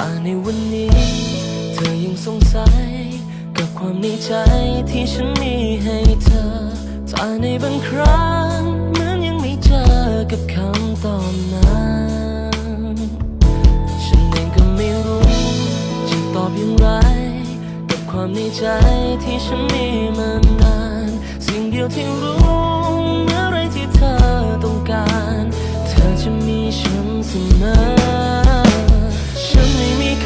ถ้าในวันนี้ เธอยังสงสัย กับความในใจที่ฉันมีให้เธอ ถ้าในบางครั้งเหมือนยังไม่เจอกับคำตอบนั้นฉันเองก็ไม่รู้จะตอบอย่างไร กับความในใจที่ฉันมีมานาน สิ่งเดียวที่รู้เมื่อไรที่เธอต้องการ เธอจะมีฉันเสมอ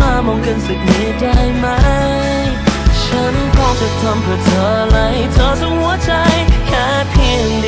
มามองกันสักนิดได้ไหม ฉันพร้อมจะทำเพื่อเธอเลยเธอทั้งหัวใจแค่เพียงเดียว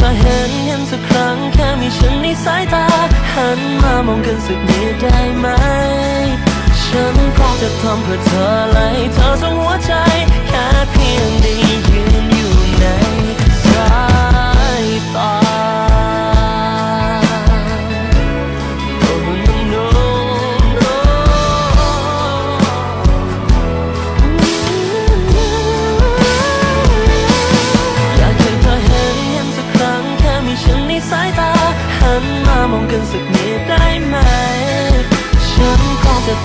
สายตา หันมามองกันสักนิดได้ไหม ฉันพร้อมจะทำเพื่อเธอและเธอ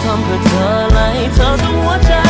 ทำเพื่อเธอไหลเธอทั้งหัวใจ